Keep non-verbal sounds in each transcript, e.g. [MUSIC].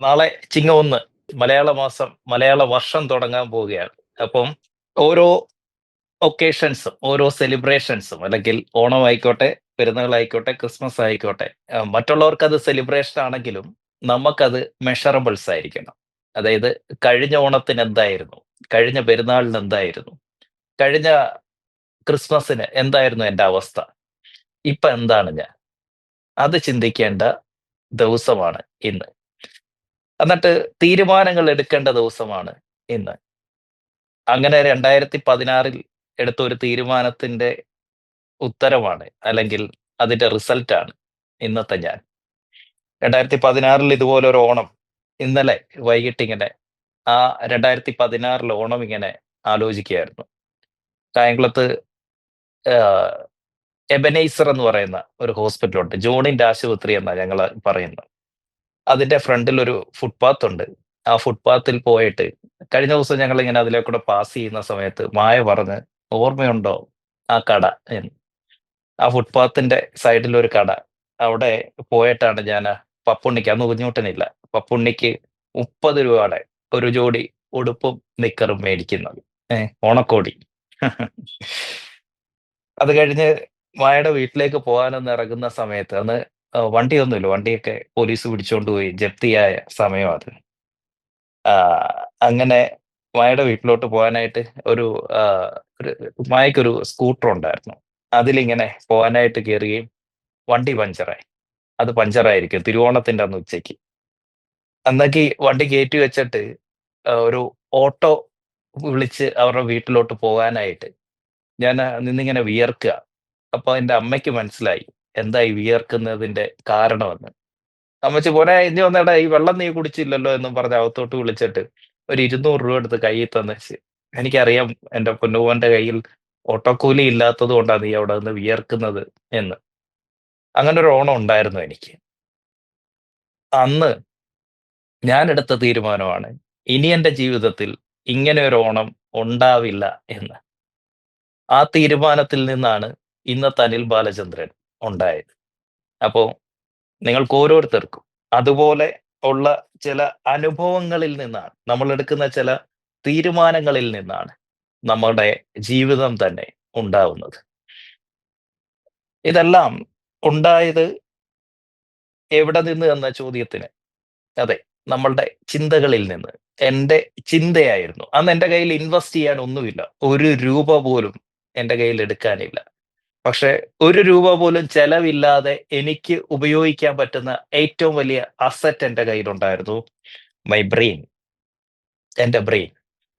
നാളെ ചിങ്ങ ഒന്ന് മലയാള മാസം മലയാള വർഷം തുടങ്ങാൻ പോവുകയാണ്. അപ്പം ഓരോ ഒക്കേഷൻസും ഓരോ സെലിബ്രേഷൻസും അല്ലെങ്കിൽ ഓണം ആയിക്കോട്ടെ പെരുന്നാൾ ആയിക്കോട്ടെ ക്രിസ്മസ് ആയിക്കോട്ടെ മറ്റുള്ളവർക്ക് അത് സെലിബ്രേഷൻ ആണെങ്കിലും നമുക്കത് മെഷറബിൾസ് ആയിരിക്കണം. അതായത് കഴിഞ്ഞ ഓണത്തിന് എന്തായിരുന്നു? കഴിഞ്ഞ പെരുന്നാളിന് എന്തായിരുന്നു? കഴിഞ്ഞ ക്രിസ്മസിന് എന്തായിരുന്നു എന്റെ അവസ്ഥ? ഇപ്പൊ എന്താണ് ഞാൻ? അത് ചിന്തിക്കേണ്ട ദിവസമാണ് ഇന്ന്. എന്നിട്ട് തീരുമാനങ്ങൾ എടുക്കേണ്ട ദിവസമാണ് ഇന്ന്. അങ്ങനെ രണ്ടായിരത്തി പതിനാറിൽ എടുത്ത ഒരു തീരുമാനത്തിന്റെ ഉത്തരമാണ് അല്ലെങ്കിൽ അതിന്റെ റിസൾട്ടാണ് ഇന്നത്തെ ഞാൻ. രണ്ടായിരത്തി പതിനാറിൽ ഇതുപോലെ ഒരു ഓണം ഇന്നലെ വൈകിട്ട് ഇങ്ങനെ ആ രണ്ടായിരത്തി പതിനാറിൽ ഓണം ഇങ്ങനെ ആലോചിക്കുകയായിരുന്നു. കായംകുളത്ത് എബനൈസർ എന്ന് പറയുന്ന ഒരു ഹോസ്പിറ്റലുണ്ട് ജോണിന്റെ ആശുപത്രി എന്നാണ് ഞങ്ങൾ പറയുന്നത്. അതിന്റെ ഫ്രണ്ടിൽ ഒരു ഫുട്പാത്ത് ഉണ്ട്. ആ ഫുട്പാത്തിൽ പോയിട്ട് കഴിഞ്ഞ ദിവസം ഞങ്ങൾ ഇങ്ങനെ അതിലെ കൂടെ പാസ് ചെയ്യുന്ന സമയത്ത് മായ പറഞ്ഞ് ഓർമ്മയുണ്ടോ ആ കട? എന്ന്. ആ ഫുട്പാത്തിന്റെ സൈഡിൽ ഒരു കട. അവിടെ പോയിട്ടാണ് ഞാൻ പപ്പുണ്ണിക്ക് അന്ന് കുഞ്ഞുട്ടനില്ല പപ്പുണ്ണിക്ക് മുപ്പത് രൂപയുടെ ഒരു ജോഡി ഉടുപ്പും നിക്കറും മേടിക്കുന്നത്. ഏഹ് ഓണക്കോടി. അത് കഴിഞ്ഞ് മായയുടെ വീട്ടിലേക്ക് പോകാനൊന്ന് ഇറങ്ങുന്ന സമയത്ത് അന്ന് വണ്ടിയൊന്നുമില്ല. വണ്ടിയൊക്കെ പോലീസ് പിടിച്ചോണ്ട് പോയി. ജപ്തിയായ സമയം അത്. അങ്ങനെ മായയുടെ വീട്ടിലോട്ട് പോകാനായിട്ട് ഒരു മായക്കൊരു സ്കൂട്ടർ ഉണ്ടായിരുന്നു. അതിലിങ്ങനെ പോകാനായിട്ട് കയറുകയും വണ്ടി പഞ്ചറായി. അത് പഞ്ചറായിരിക്കും തിരുവോണത്തിന്റെ അന്ന് ഉച്ചയ്ക്ക്. അന്നേക്ക് വണ്ടി കയറ്റി വെച്ചിട്ട് ഒരു ഓട്ടോ വിളിച്ച് അവരുടെ വീട്ടിലോട്ട് പോകാനായിട്ട് ഞാൻ നിന്നിങ്ങനെ വിയർക്കുക. അപ്പോൾ എന്റെ അമ്മയ്ക്ക് മനസ്സിലായി. എന്താ ഈ വിയർക്കുന്നതിന്റെ കാരണമെന്ന്. അമ്മച്ചി പോനെ ഇനി വന്നേടാ ഈ വെള്ളം നീ കുടിച്ചില്ലല്ലോ എന്നും പറഞ്ഞ് അകത്തോട്ട് വിളിച്ചിട്ട് ഒരു ഇരുന്നൂറ് രൂപ എടുത്ത് കയ്യിൽ തന്നേച്ച് എനിക്കറിയാം എന്റെ പൊന്നുപോന്റെ കയ്യിൽ ഓട്ടോക്കൂലി ഇല്ലാത്തത് കൊണ്ടാണ് നീ അവിടെ നിന്ന് വിയർക്കുന്നത് എന്ന്. അങ്ങനെ ഒരു ഓണം ഉണ്ടായിരുന്നു എനിക്ക്. അന്ന് ഞാൻ എടുത്ത തീരുമാനമാണ് ഇനി എന്റെ ജീവിതത്തിൽ ഇങ്ങനെ ഒരു ഓണം ഉണ്ടാവില്ല എന്ന്. ആ തീരുമാനത്തിൽ നിന്നാണ് ഇന്നത്തെ അനിൽ ബാലചന്ദ്രൻ ഉണ്ടായത്. അപ്പോൾ നിങ്ങൾക്ക് ഓരോരുത്തർക്കും അതുപോലെ ഉള്ള ചില അനുഭവങ്ങളിൽ നിന്നാണ് നമ്മൾ എടുക്കുന്ന ചില തീരുമാനങ്ങളിൽ നിന്നാണ് നമ്മുടെ ജീവിതം തന്നെ ഉണ്ടാവുന്നത്. ഇതെല്ലാം ഉണ്ടായത് എവിടെ നിന്ന് എന്ന ചോദ്യത്തിന്? അതെ നമ്മളുടെ ചിന്തകളിൽ നിന്ന്. എന്റെ ചിന്തയായിരുന്നു. അന്ന് എന്റെ കയ്യിൽ ഇൻവെസ്റ്റ് ചെയ്യാൻ ഒന്നുമില്ല. ഒരു രൂപ പോലും എന്റെ കയ്യിൽ എടുക്കാനില്ല. പക്ഷെ ഒരു രൂപ പോലും ചെലവില്ലാതെ എനിക്ക് ഉപയോഗിക്കാൻ പറ്റുന്ന ഏറ്റവും വലിയ അസറ്റ് എന്റെ കയ്യിലുണ്ടായിരുന്നു മൈ ബ്രെയിൻ എന്റെ ബ്രെയിൻ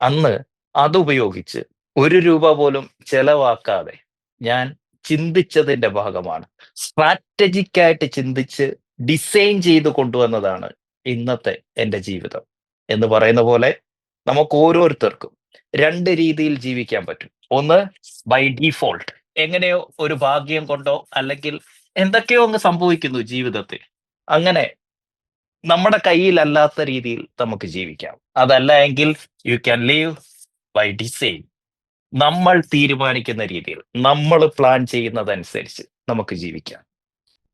അന്ന് അതുപയോഗിച്ച് ഒരു രൂപ പോലും ചെലവാക്കാതെ ഞാൻ ചിന്തിച്ചതിന്റെ ഭാഗമാണ്. സ്ട്രാറ്റജിക്കായിട്ട് ചിന്തിച്ച് ഡിസൈൻ ചെയ്ത് കൊണ്ടുവന്നതാണ് ഇന്നത്തെ എന്റെ ജീവിതം. എന്ന് പറയുന്ന പോലെ നമുക്ക് ഓരോരുത്തർക്കും രണ്ട് രീതിയിൽ ജീവിക്കാൻ പറ്റും. ഒന്ന് ബൈ ഡീഫോൾട്ട് എങ്ങനെയോ ഒരു ഭാഗ്യം കൊണ്ടോ അല്ലെങ്കിൽ എന്തൊക്കെയോ അങ്ങ് സംഭവിക്കുന്നു ജീവിതത്തിൽ. അങ്ങനെ നമ്മുടെ കയ്യിലല്ലാത്ത രീതിയിൽ നമുക്ക് ജീവിക്കാം. അതല്ല എങ്കിൽ you can live by design നമ്മൾ തീരുമാനിക്കുന്ന രീതിയിൽ നമ്മൾ പ്ലാൻ ചെയ്യുന്നതനുസരിച്ച് നമുക്ക് ജീവിക്കാം.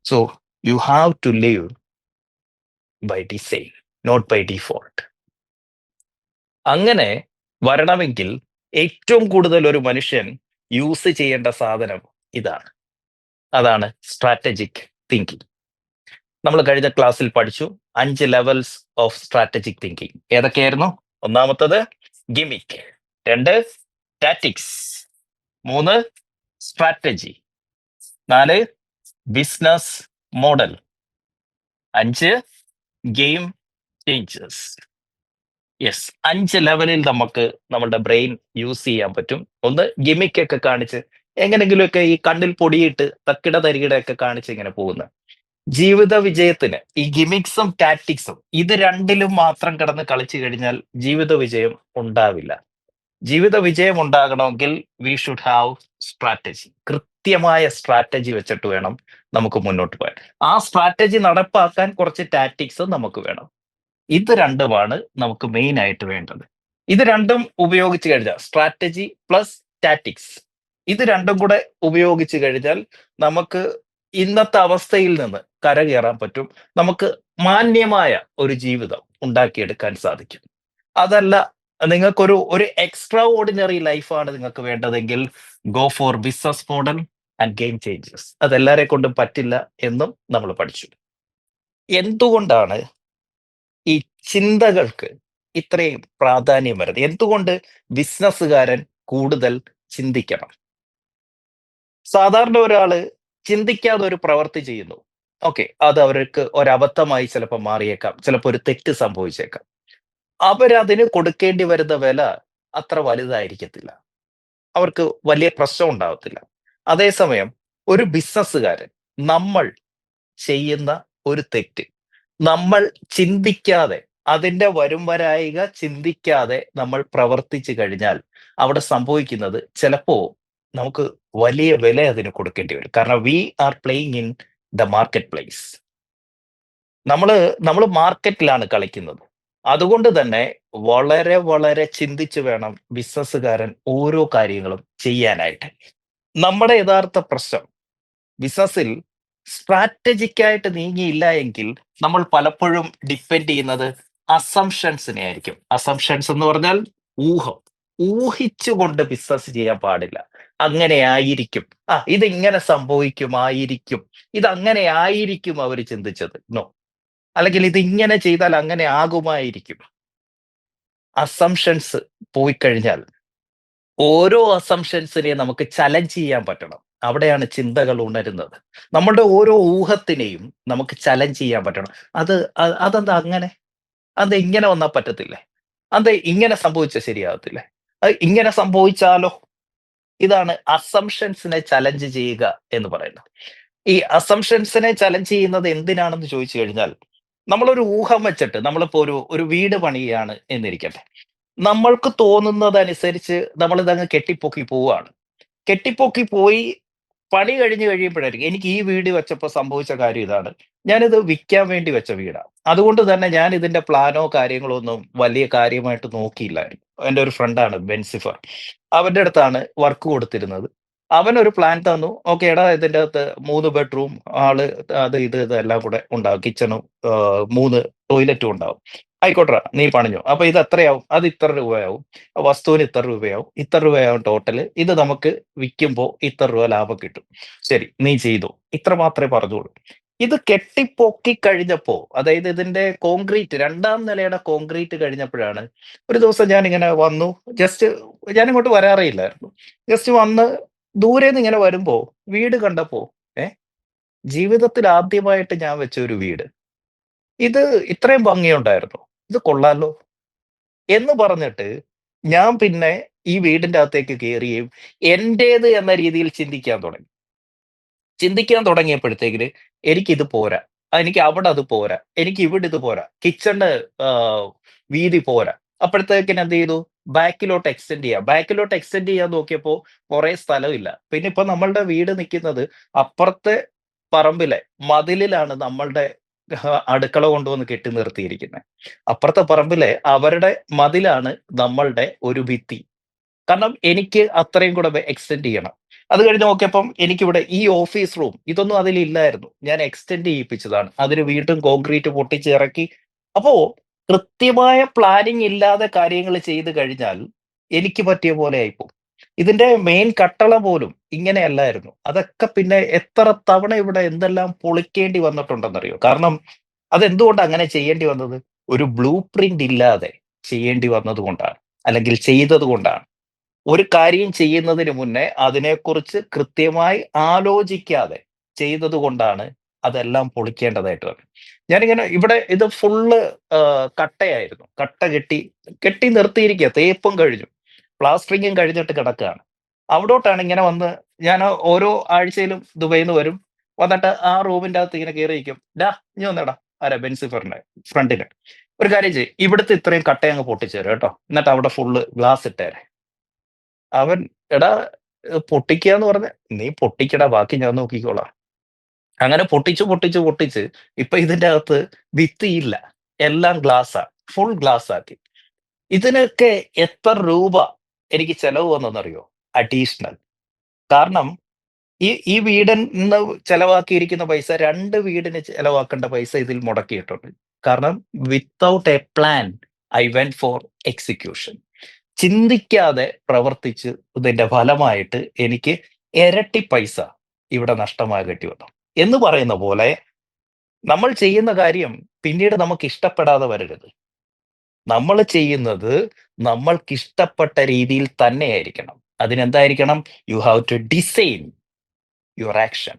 So you have to live by design not by default അങ്ങനെ വരണമെങ്കിൽ ഏറ്റവും കൂടുതൽ ഒരു മനുഷ്യൻ യൂസ് ചെയ്യേണ്ട സാധനം ഇതാണ്. അതാണ് സ്ട്രാറ്റജിക് തിങ്കിങ് നമ്മൾ കഴിഞ്ഞ ക്ലാസ്സിൽ പഠിച്ചു അഞ്ച് ലെവൽസ് ഓഫ് സ്ട്രാറ്റജിക് തിങ്കിങ് ഏതൊക്കെയായിരുന്നു? ഒന്നാമത്തത് ഗിമിക് രണ്ട് ടാറ്റിക്സ് മൂന്ന് സ്ട്രാറ്റജി നാല് ബിസിനസ് മോഡൽ അഞ്ച് ഗെയിം ചേഞ്ചേഴ്സ് യെസ് അഞ്ച് ലെവലിൽ നമുക്ക് നമ്മുടെ ബ്രെയിൻ യൂസ് ചെയ്യാൻ പറ്റും. ഒന്ന് ഗിമിക് ഒക്കെ കാണിച്ച് എങ്ങനെങ്കിലുമൊക്കെ ഈ കണ്ണിൽ പൊടിയിട്ട് തക്കിട തരികിട ഒക്കെ കാണിച്ച് ഇങ്ങനെ പോകുന്ന. ജീവിത വിജയത്തിന് ഈ ഗിമിക്സും ടാറ്റിക്സും ഇത് രണ്ടിലും മാത്രം കിടന്ന് കളിച്ചു കഴിഞ്ഞാൽ ജീവിത വിജയം ഉണ്ടാവില്ല. ജീവിത വിജയം ഉണ്ടാകണമെങ്കിൽ വി ഷുഡ് ഹാവ് സ്ട്രാറ്റജി കൃത്യമായ സ്ട്രാറ്റജി വെച്ചിട്ട് വേണം നമുക്ക് മുന്നോട്ട് പോകാൻ. ആ സ്ട്രാറ്റജി നടപ്പാക്കാൻ കുറച്ച് ടാറ്റിക്സ് നമുക്ക് വേണം. ഇത് രണ്ടുമാണ് നമുക്ക് മെയിൻ ആയിട്ട് വേണ്ടത് ഇത് രണ്ടും ഉപയോഗിച്ച് കഴിഞ്ഞാൽ സ്ട്രാറ്റജി പ്ലസ് ടാറ്റിക്സ് ഇത് രണ്ടും കൂടെ ഉപയോഗിച്ച് കഴിഞ്ഞാൽ നമുക്ക് ഇന്നത്തെ അവസ്ഥയിൽ നിന്ന് കരകയറാൻ പറ്റും. നമുക്ക് മാന്യമായ ഒരു ജീവിതം ഉണ്ടാക്കിയെടുക്കാൻ സാധിക്കും. അതല്ല നിങ്ങൾക്കൊരു ഒരു എക്സ്ട്രാ ഓർഡിനറി ലൈഫാണ് നിങ്ങൾക്ക് വേണ്ടതെങ്കിൽ go for business model and game changes അതെല്ലാരെ കൊണ്ടും പറ്റില്ല എന്നും നമ്മൾ പഠിച്ചു. എന്തുകൊണ്ടാണ് ഈ ചിന്തകൾക്ക് ഇത്രയും പ്രാധാന്യം വരുന്നത്? എന്തുകൊണ്ട് ബിസിനസ്സുകാരൻ കൂടുതൽ ചിന്തിക്കണം? സാധാരണ ഒരാൾ ചിന്തിക്കാതെ ഒരു പ്രവൃത്തി ചെയ്യുന്നു. ഓക്കെ. അത് അവർക്ക് ഒരബദ്ധമായി ചിലപ്പോൾ മാറിയേക്കാം. ചിലപ്പോൾ ഒരു തെറ്റ് സംഭവിച്ചേക്കാം. അവരതിന് കൊടുക്കേണ്ടി വരുന്ന വില അത്ര വലുതായിരിക്കത്തില്ല. അവർക്ക് വലിയ പ്രശ്നം ഉണ്ടാവത്തില്ല. അതേസമയം ഒരു ബിസിനസ്സുകാരൻ നമ്മൾ ചെയ്യുന്ന ഒരു തെറ്റ് നമ്മൾ ചിന്തിക്കാതെ അതിന്റെ വരുംവരായിക ചിന്തിക്കാതെ നമ്മൾ പ്രവർത്തിച്ചു കഴിഞ്ഞാൽ അവിടെ സംഭവിക്കുന്നത് ചിലപ്പോ നമുക്ക് വലിയ വില അതിന് കൊടുക്കേണ്ടി വരും. കാരണം we are playing in the marketplace. നമ്മൾ നമ്മൾ മാർക്കറ്റിലാണ് കളിക്കുന്നത്. അതുകൊണ്ട് തന്നെ വളരെ വളരെ ചിന്തിച്ചു വേണം ബിസിനസ്സുകാരൻ ഓരോ കാര്യങ്ങളും ചെയ്യാനായിട്ട്. നമ്മുടെ യഥാർത്ഥ പ്രശ്നം ബിസിനസ്സിൽ സ്ട്രാറ്റജിക് ആയിട്ട് നീങ്ങിയില്ല എങ്കിൽ നമ്മൾ പലപ്പോഴും ഡിപ്പെൻഡ് ചെയ്യുന്നത് അസംഷൻസിനെ ആയിരിക്കും. അസംഷൻസ് എന്ന് പറഞ്ഞാൽ ഊഹം. ഊഹിച്ചുകൊണ്ട് ബിസിനസ് ചെയ്യാൻ പാടില്ല. അങ്ങനെ ആയിരിക്കും. ആ ഇതിങ്ങനെ സംഭവിക്കുമായിരിക്കും. ഇതങ്ങനെ ആയിരിക്കും അവർ ചിന്തിച്ചത്. നോ. അല്ലെങ്കിൽ ഇതിങ്ങനെ ചെയ്താൽ അങ്ങനെ ആകുമായിരിക്കും. അസംപ്ഷൻസ് പോയിക്കഴിഞ്ഞാൽ ഓരോ അസംഷൻസിനെ നമുക്ക് ചലഞ്ച് ചെയ്യാൻ പറ്റണം. അവിടെയാണ് ചിന്തകൾ ഉണരുന്നത്. നമ്മളുടെ ഓരോ ഊഹത്തിനെയും നമുക്ക് ചലഞ്ച് ചെയ്യാൻ പറ്റണം. അത് അതെന്താ അങ്ങനെ? അത് ഇങ്ങനെ വന്നാൽ പറ്റത്തില്ലേ? അത് ഇങ്ങനെ സംഭവിച്ചാൽ ശരിയാകത്തില്ലേ അത് ഇങ്ങനെ സംഭവിച്ചാലോ? ഇതാണ് അസംഷൻസിനെ ചലഞ്ച് ചെയ്യുക എന്ന് പറയുന്നത്. ഈ അസംഷൻസിനെ ചലഞ്ച് ചെയ്യുന്നത് എന്തിനാണെന്ന് ചോദിച്ചു കഴിഞ്ഞാൽ, നമ്മളൊരു ഊഹം വെച്ചിട്ട് നമ്മളിപ്പോ ഒരു ഒരു വീട് പണിയാണ് എന്നിരിക്കട്ടെ. നമ്മൾക്ക് തോന്നുന്നതനുസരിച്ച് നമ്മളിതങ്ങ് കെട്ടിപ്പൊക്കി പോവുകയാണ് കെട്ടിപ്പൊക്കി പോയി പണി കഴിഞ്ഞ് കഴിയുമ്പോഴായിരിക്കും എനിക്ക് ഈ വീട് വെച്ചപ്പോൾ സംഭവിച്ച കാര്യം ഇതാണ്. ഞാനിത് വിൽക്കാൻ വേണ്ടി വെച്ച വീടാണ് അതുകൊണ്ട് തന്നെ ഞാൻ ഇതിന്റെ പ്ലാനോ കാര്യങ്ങളോ ഒന്നും വലിയ കാര്യമായിട്ട് നോക്കിയില്ലായിരുന്നു. എന്റെ ഒരു ഫ്രണ്ടാണ് ബെൻസിഫർ. അവന്റെ അടുത്താണ് വർക്ക് കൊടുത്തിരുന്നത്. അവൻ ഒരു പ്ലാൻ തന്നു. ഓക്കെ എടാ ഇതിന്റെ അകത്ത് മൂന്ന് ബെഡ്റൂം, ആൾ അത് ഇത് ഇതെല്ലാം കൂടെ ഉണ്ടാവും. കിച്ചണും മൂന്ന് ടോയ്ലറ്റും ഉണ്ടാവും. ആയിക്കോട്ടെടാ നീ പണിഞ്ഞു അപ്പൊ ഇത് എത്രയാവും? അത് ഇത്ര രൂപയാവും. വസ്തുവിന് ഇത്ര രൂപയാവും. ഇത്ര രൂപയാവും ടോട്ടൽ ഇത് നമുക്ക് വിൽക്കുമ്പോൾ ഇത്ര രൂപ ലാഭം കിട്ടും. ശരി നീ ചെയ്തു ഇത്ര മാത്രമേ പറഞ്ഞോളൂ. ഇത് കെട്ടിപ്പൊക്കി കഴിഞ്ഞപ്പോ അതായത് ഇതിന്റെ കോൺക്രീറ്റ് രണ്ടാം നിലയുടെ കോൺക്രീറ്റ് കഴിഞ്ഞപ്പോഴാണ് ഒരു ദിവസം ഞാൻ ഇങ്ങനെ വന്നു. ജസ്റ്റ് ഞാനിങ്ങോട്ട് ഇങ്ങോട്ട് ഇല്ലായിരുന്നു. ജസ്റ്റ് വന്ന് ദൂരെ നിന്ന് ഇങ്ങനെ വരുമ്പോ വീട് കണ്ടപ്പോ ഏഹ് ജീവിതത്തിൽ ആദ്യമായിട്ട് ഞാൻ വെച്ച ഒരു വീട്. ഇത് ഇത്രയും ഭംഗിയുണ്ടായിരുന്നു ഇത് കൊള്ളാലോ. എന്ന് പറഞ്ഞിട്ട് ഞാൻ പിന്നെ ഈ വീടിന്റെ അകത്തേക്ക് കയറിയും എന്റേത് എന്ന രീതിയിൽ ചിന്തിക്കാൻ തുടങ്ങി. ചിന്തിക്കാൻ തുടങ്ങിയപ്പോഴത്തേക്കിന് എനിക്കിത് പോരാ. എനിക്ക് അവിടെ അത് പോരാ. എനിക്ക് ഇവിടെ ഇത് പോരാ. കിച്ചണ് വീതി പോരാ. അപ്പോഴത്തേക്കിന് എന്ത് ചെയ്തു? ബാക്കിലോട്ട് എക്സ്റ്റെൻഡ് ചെയ്യാം. ബാക്കിലോട്ട് എക്സ്റ്റെൻഡ് ചെയ്യാൻ നോക്കിയപ്പോൾ കുറെ സ്ഥലമില്ല. പിന്നെ ഇപ്പൊ നമ്മളുടെ വീട് നിൽക്കുന്നത് അപ്പുറത്തെ പറമ്പിലെ മതിലിലാണ് നമ്മളുടെ [LAUGHS] അടുക്കള കൊണ്ടുവന്ന് കെട്ടി നിർത്തിയിരിക്കുന്നത് അപ്പുറത്തെ പറമ്പിലെ അവരുടെ മതിലാണ് നമ്മളുടെ ഒരു ഭിത്തി. കാരണം എനിക്ക് അത്രയും കൂടെ എക്സ്റ്റെൻഡ് ചെയ്യണം. അത് കഴിഞ്ഞ് നോക്കിയപ്പം എനിക്കിവിടെ ഈ ഓഫീസ് റൂം ഇതൊന്നും അതിലില്ലായിരുന്നു. ഞാൻ എക്സ്റ്റെൻഡ് ചെയ്യിപ്പിച്ചതാണ്. അതിന് വീണ്ടും കോൺക്രീറ്റ് പൊട്ടിച്ചിറക്കി അപ്പോ കൃത്യമായ പ്ലാനിങ് ഇല്ലാതെ കാര്യങ്ങൾ ചെയ്ത് കഴിഞ്ഞാൽ എനിക്ക് പറ്റിയ പോലെ ആയിപ്പോവും. ഇതിന്റെ മെയിൻ കട്ടള പോലും ഇങ്ങനെയല്ലായിരുന്നു. അതൊക്കെ പിന്നെ എത്ര തവണ ഇവിടെ എന്തെല്ലാം പൊളിക്കേണ്ടി വന്നിട്ടുണ്ടെന്നറിയോ? കാരണം അതെന്തുകൊണ്ട് അങ്ങനെ ചെയ്യേണ്ടി വന്നത്? ഒരു ബ്ലൂ പ്രിന്റ് ഇല്ലാതെ ചെയ്യേണ്ടി വന്നത് കൊണ്ടാണ്. അല്ലെങ്കിൽ ചെയ്തത് കൊണ്ടാണ്. ഒരു കാര്യം ചെയ്യുന്നതിന് മുന്നേ അതിനെക്കുറിച്ച് കൃത്യമായി ആലോചിക്കാതെ ചെയ്തത് കൊണ്ടാണ് അതെല്ലാം പൊളിക്കേണ്ടതായിട്ട് വന്നത്. ഞാനിങ്ങനെ ഇവിടെ ഇത് ഫുള്ള് കട്ടയായിരുന്നു. കട്ട കെട്ടി കെട്ടി നിർത്തിയിരിക്കുക തേപ്പും കഴിഞ്ഞു. പ്ലാസ്റ്ററിങ്ങും കഴിഞ്ഞിട്ട് കിടക്കുകയാണ്. അവിടോട്ടാണ് ഇങ്ങനെ വന്ന് ഞാൻ ഓരോ ആഴ്ചയിലും ദുബൈയിൽ നിന്ന് വരും. വന്നിട്ട് ആ റൂമിന്റെ അകത്ത് ഇങ്ങനെ കയറിയിരിക്കും "ഡാ നീ വന്നേടാ ആരാ? ബെൻസിഫറിന്റെ ഫ്രണ്ടിന്. "ഒരു കാര്യം ചെയ്യും ഇവിടുത്തെ ഇത്രയും കട്ട അങ്ങ് പൊട്ടിച്ചു തരും കേട്ടോ. എന്നിട്ട് അവിടെ ഫുള്ള് ഗ്ലാസ് ഇട്ടേരെ." അവൻ "എടാ പൊട്ടിക്കുക എന്ന് പറഞ്ഞ നീ പൊട്ടിക്കടാ ബാക്കി ഞാൻ നോക്കിക്കോളാം." അങ്ങനെ പൊട്ടിച്ച്, പൊട്ടിച്ച്, പൊട്ടിച്ച് ഇപ്പൊ ഇതിന്റെ അകത്ത് വിത്തിയില്ല എല്ലാം ഗ്ലാസാ. ഫുൾ ഗ്ലാസ് ആക്കി. ഇതിനൊക്കെ എത്ര രൂപ എനിക്ക് ചെലവ് വന്നെന്നറിയോ? അഡീഷണൽ. കാരണം ഈ ഈ വീടിന്ന് ചെലവാക്കിയിരിക്കുന്ന പൈസ രണ്ട് വീടിന് ചെലവാക്കേണ്ട പൈസ ഇതിൽ മുടക്കിയിട്ടുണ്ട്. കാരണം without a plan I went for execution. ചിന്തിക്കാതെ പ്രവർത്തിച്ച് ഇതിന്റെ ഫലമായിട്ട് എനിക്ക് ഇരട്ടി പൈസ ഇവിടെ നഷ്ടമാകേണ്ടി വന്നു. എന്ന് പറയുന്ന പോലെ നമ്മൾ ചെയ്യുന്ന കാര്യം പിന്നീട് നമുക്ക് ഇഷ്ടപ്പെടാതെ വരരുത്. നമ്മൾ ചെയ്യുന്നത് നമ്മൾക്കിഷ്ടപ്പെട്ട രീതിയിൽ തന്നെ ആയിരിക്കണം അതിനെന്തായിരിക്കണം? You have to design your action.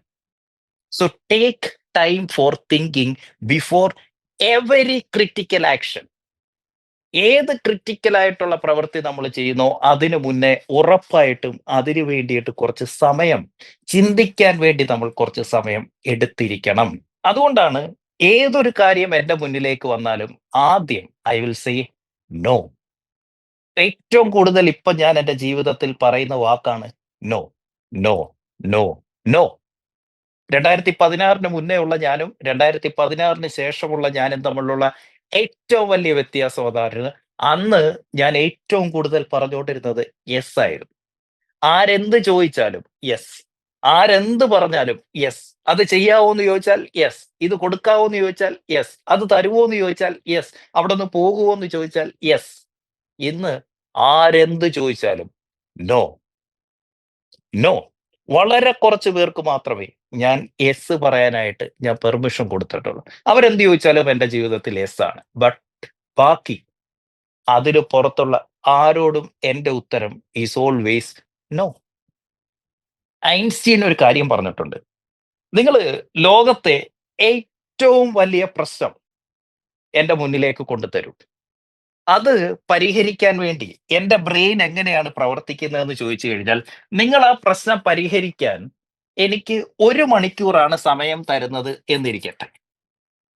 So take time for thinking before every critical action. ഏത് ക്രിട്ടിക്കൽ ആയിട്ടുള്ള പ്രവൃത്തി നമ്മൾ ചെയ്യുന്നോ അതിനു മുന്നേ ഉറപ്പായിട്ടും അതിനു വേണ്ടിയിട്ട് കുറച്ച് സമയം ചിന്തിക്കാൻ വേണ്ടി നമ്മൾ കുറച്ച് സമയം എടുത്തിരിക്കണം. അതുകൊണ്ടാണ് ഏതൊരു കാര്യം എന്റെ മുന്നിലേക്ക് വന്നാലും ആദ്യം ഐ വിൽ സേ നോ. ഏറ്റവും കൂടുതൽ ഇപ്പൊ ഞാൻ എന്റെ ജീവിതത്തിൽ പറയുന്ന വാക്കാണ് നോ, നോ, നോ, നോ. 2016ന് മുന്നേ ഉള്ള ഞാനും 2016ന് ശേഷമുള്ള ഞാനും തമ്മിലുള്ള ഏറ്റവും വലിയ വ്യത്യാസം അതായിരുന്നു അന്ന് ഞാൻ ഏറ്റവും കൂടുതൽ പറഞ്ഞുകൊണ്ടിരുന്നത് യെസ് ആയിരുന്നു. ആരെന്ത് ചോദിച്ചാലും യെസ്. ആരെന്ത് പറഞ്ഞാലും യെസ്. അത് ചെയ്യാവോന്ന് ചോദിച്ചാൽ യെസ്. ഇത് കൊടുക്കാവോ എന്ന് ചോദിച്ചാൽ യെസ്. അത് തരുമോ എന്ന് ചോദിച്ചാൽ യെസ്. അവിടെ നിന്ന് പോകുമോ എന്ന് ചോദിച്ചാൽ യെസ്. ഇന്ന് ആരെന്ത് ചോദിച്ചാലും നോ. നോ. വളരെ കുറച്ച് പേർക്ക് മാത്രമേ ഞാൻ എസ് പറയാനായിട്ട് ഞാൻ പെർമിഷൻ കൊടുത്തിട്ടുള്ളൂ. അവരെന്ത് ചോദിച്ചാലും എന്റെ ജീവിതത്തിൽ എസ് ആണ്. ബട്ട് ബാക്കി അതിന് പുറത്തുള്ള ആരോടും എന്റെ ഉത്തരം ഈസ് ഓൾവേസ് നോ. ഐൻസ്റ്റീൻ ഒരു കാര്യം പറഞ്ഞിട്ടുണ്ട്. നിങ്ങൾ ലോകത്തെ ഏറ്റവും വലിയ പ്രശ്നം എന്റെ മുന്നിലേക്ക് കൊണ്ടുതരൂ. അത് പരിഹരിക്കാൻ വേണ്ടി എന്റെ ബ്രെയിൻ എങ്ങനെയാണ് പ്രവർത്തിക്കുന്നതെന്ന് ചോദിച്ചു കഴിഞ്ഞാൽ നിങ്ങൾ ആ പ്രശ്നം പരിഹരിക്കാൻ എനിക്ക് ഒരു മണിക്കൂറാണ് സമയം തരുന്നത് എന്നിരിക്കട്ടെ.